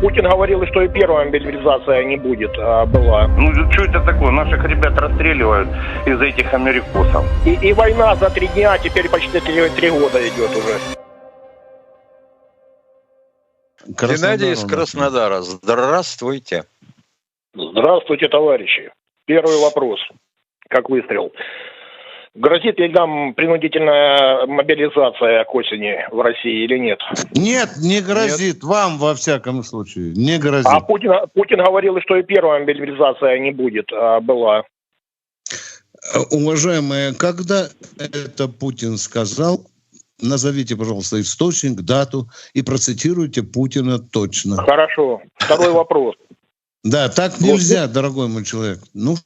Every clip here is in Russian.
Путин говорил, что и первая мобилизация не будет, а была. Ну, что это такое? Наших ребят расстреливают из-за этих америкосов. И, и война за три дня теперь почти три, три года идет уже. Геннадий из Краснодар у нас. Краснодара. Здравствуйте. Здравствуйте, товарищи. Первый вопрос. Как выстрел. Грозит ли нам принудительная мобилизация к осени в России или нет? Нет, не грозит. Вам, во всяком случае. Не грозит. А Путин, Путин говорил, что и первая мобилизация не будет, а была. Уважаемые, когда это Путин сказал, назовите, пожалуйста, источник, дату и процитируйте Путина точно. Хорошо. Второй вопрос. Да, так нельзя, дорогой мой человек. Ну,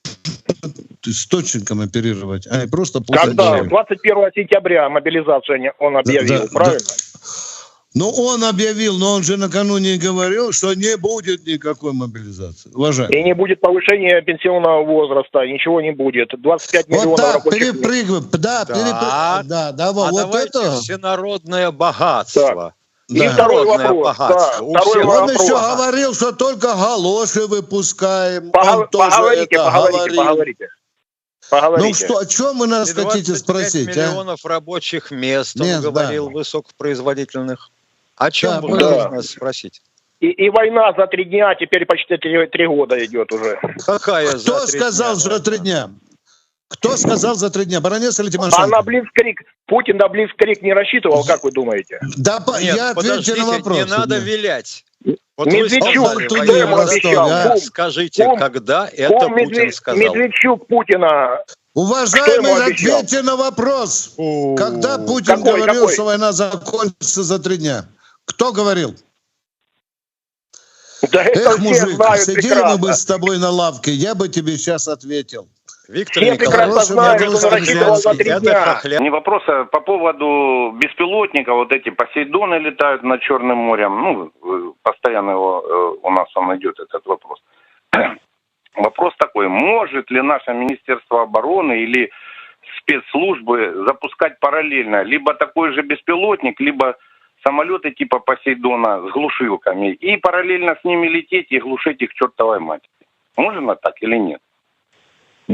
источником оперировать, а не просто путать Когда? дороги. 21 сентября мобилизацию не- он объявил, да, правильно? Ну, он объявил, но он же накануне говорил, что не будет никакой мобилизации. Уважаемые. И не будет повышения пенсионного возраста, ничего не будет. 25 Вот миллионов так, рабочих мест. перепрыгивай. Да, Так. перепрыгивай. Да, да, А вот давайте это... всенародное богатство. И Да. второй Народное вопрос. богатство. Да, второй. Он вопрос. еще говорил, что только галоши выпускаем. Пога- он тоже поговорите, это поговорите, говорил. поговорите. Ну Поговорите. что, о чем вы нас хотите 25 спросить, а? миллионов рабочих мест, он Мест, да. говорил, высокопроизводительных. О чем Да, вы да. хотите нас спросить? И, и война за три дня теперь почти три, три года идет уже. Какая Кто за три сказал дня за три дня? Кто сказал за три дня? Баронец или А Тимошенко? на Блицкрик, Путин на Блицкрик не рассчитывал, как вы думаете? Да, по- Нет, я отвечу на вопрос. не надо вилять. Вот вы Медведчук, сказали, война ему за Ростове, три а? Скажите, кум, когда это Кум Путин Медве- сказал? Медведчук Путина. Уважаемый, обещал? ответьте на вопрос. Когда Путин Какой, говорил, какой? что война закончится за три дня? Кто говорил? Да это Эх, мужик, сидели мы бы с тобой на лавке, я бы тебе сейчас ответил. Виктор Все прекрасно знают, это что рассчитывал за три дня. Не вопрос, а по поводу беспилотника, вот эти Посейдоны летают над Черным морем. Ну, постоянно его, э, у нас он идет, этот вопрос. Вопрос такой, может ли наше Министерство обороны или спецслужбы запускать параллельно либо такой же беспилотник, либо самолеты типа Посейдона с глушилками, и параллельно с ними лететь и глушить их чертовой матери. Можно так или нет?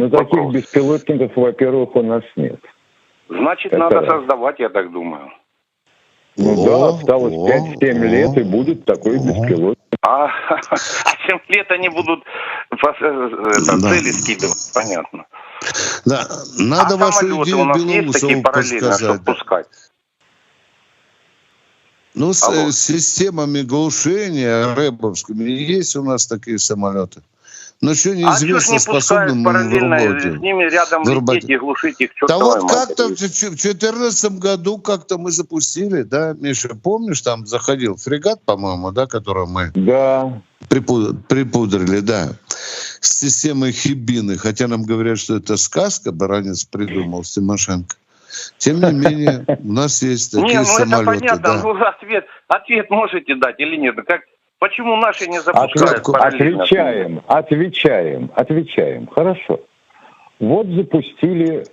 Ну, таких Вопрос. беспилотников, во-первых, у нас нет. Значит, Это надо раз. создавать, я так думаю. Ну О, да, осталось о, 5-7 о. лет, и будет такой О. беспилотник. А, а 7 лет они будут фас- э, это, Да. цели скидывать, понятно. Да, надо а вашу идею у нас есть такие параллельно, чтобы пускать? Ну, с Алло. э, системами глушения рэбовскими есть у нас такие самолеты. Но еще А что неизвестно, не способны пускают мы параллельно э, работать. с ними рядом Вырубать. лететь и глушить их Да вот как-то в матери? 2014 году как-то мы запустили, да, Миша, помнишь, там заходил фрегат, по-моему, да, который мы Да, припу- припудрили, да, с системой Хибины, хотя нам говорят, что это сказка, Баранец придумал, Тимошенко. Тем не менее, у нас есть такие Не, ну это самолеты, понятно, да. ну ответ, ответ можете дать или нет? Как, почему наши не запускают параллельно? отвечаем, отвечаем, отвечаем. Хорошо. Вот запустили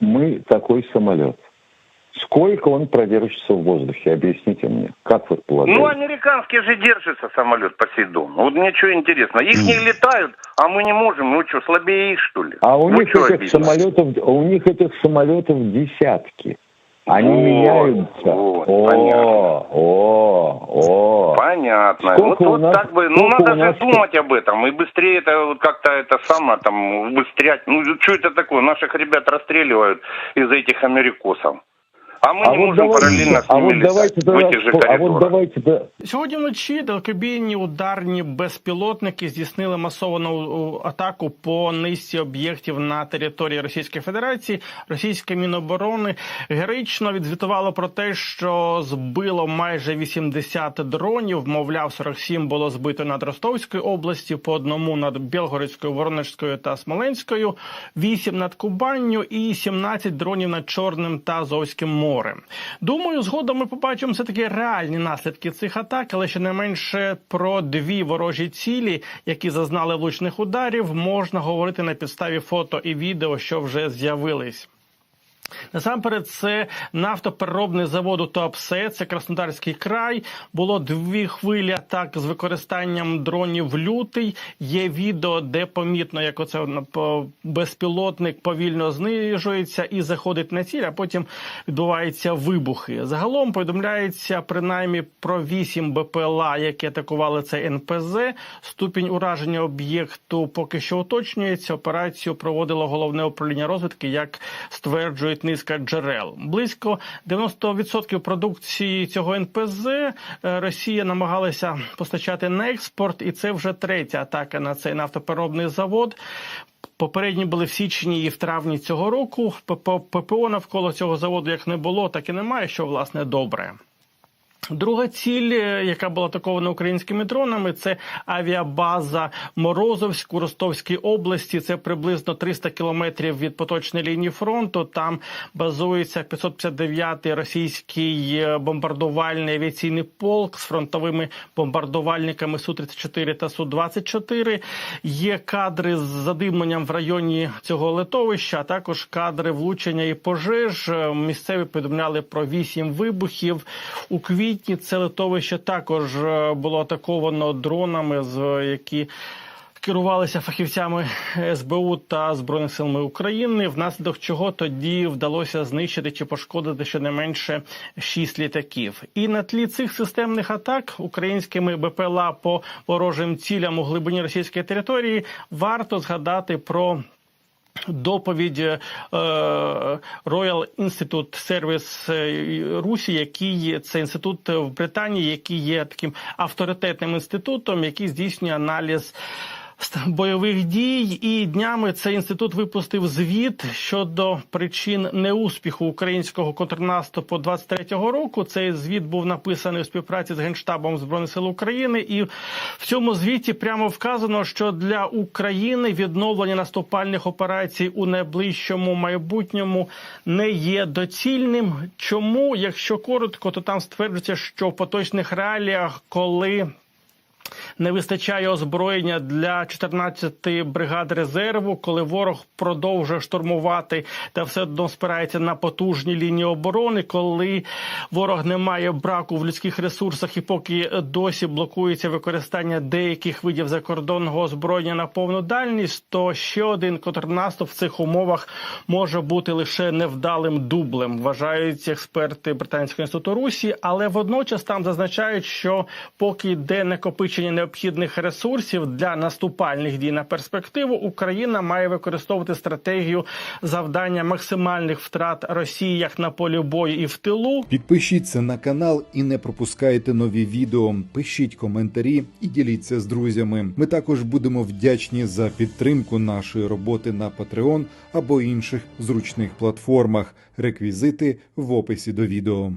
мы такой самолет. Сколько он продержится в воздухе? Объясните мне. Как вы полагаете? Ну, американский же держится самолет Посейдон. Вот мне что интересно. Их не летают, а мы не можем. Ну что, слабее их, что ли? А у Ну, них этих обидно? самолетов, у них этих самолетов десятки. Они Вот, меняются. вот, о, понятно. о, о. Понятно. Сколько вот вот нас- так бы, ну надо у нас- же думать об этом и быстрее это вот как-то это самое там быстрять. Ну что это такое? Наших ребят расстреливают из-за этих америкосов. А мы не можем параллельно с а вот давайте, в этих же спо- а вот давайте, да, Сьогодні вночі далекобійні ударні безпілотники здійснили масовану е, атаку по низці об'єктів на території Російської Федерації. Російське Міноборони героїчно відзвітувало про те, що збило майже 80 дронів. Мовляв, 47 було збито над Ростовською області, по одному над Білгородською, Воронежською та Смоленською, 8 над Кубанню і 17 дронів над Чорним та Азовським морем. Думаю, згодом ми побачимо все таки реальні наслідки цих атак, але ще не менше про дві ворожі цілі, які зазнали влучних ударів, можна говорити на підставі фото і відео, що вже з'явились. Насамперед, це нафтопереробний завод Туапсе, це Краснодарський край. Було дві хвилі атак з використанням дронів лютий. Є відео, де помітно, як оце безпілотник повільно знижується і заходить на ціль, а потім відбуваються вибухи. Загалом повідомляється принаймні про вісім БПЛА, які атакували цей НПЗ. Ступінь ураження об'єкту поки що уточнюється. Операцію проводило головне управління розвідки, як стверджують низка джерел. Близько 90% продукції цього НПЗ е, Росія намагалася постачати на експорт, і це вже третя атака на цей нафтопереробний завод. Попередні були в січні і в травні цього року. ППО навколо цього заводу як не було, так і немає, що власне добре. Друга ціль, е, яка була атакована українськими дронами, це авіабаза Морозовськ у Ростовській області. Це приблизно 300 кілометрів від поточної лінії фронту. Там базується 559-й російський е, бомбардувальний авіаційний полк з фронтовими бомбардувальниками су 34 та су 24 Є кадри з задимленням в районі цього литовища, а також кадри влучення і пожеж. Е, місцеві повідомляли про вісім вибухів у квітні квітні це литовище також е, було атаковано дронами, які керувалися фахівцями СБУ та збройних силами України, внаслідок чого тоді вдалося знищити чи пошкодити щонайменше шість літаків. І на тлі цих системних атак українськими БПЛА по ворожим цілям у глибині російської території варто згадати про. Доповідь е, Royal Institute Service е, Русі, який це інститут в Британії, який є таким авторитетним інститутом, який здійснює аналіз бойових дій, і днями цей інститут випустив звіт щодо причин неуспіху українського контрнаступу 23-го року. Цей звіт був написаний у співпраці з генштабом збройних сил України, і в цьому звіті прямо вказано, що для України відновлення наступальних операцій у найближчому майбутньому не є доцільним. Чому, якщо коротко, то там стверджується, що в поточних реаліях, коли не вистачає озброєння для 14-ї бригад резерву, коли ворог продовжує штурмувати та все одно спирається на потужні лінії оборони, коли ворог не має браку в людських ресурсах і поки досі блокується використання деяких видів закордонного озброєння на повну дальність, то ще один контрнаступ в цих умовах може бути лише невдалим дублем, вважають експерти британського інституту Русі, але водночас там зазначають, що поки йде накопичення необхідних ресурсів для наступальних дій на перспективу, Україна має використовувати стратегію завдання максимальних втрат Росії як на полі бою і в тилу. Підпишіться на канал і не пропускайте нові відео. Пишіть коментарі і діліться з друзями. Ми також будемо вдячні за підтримку нашої роботи на Patreon або інших зручних платформах. Реквізити в описі до відео.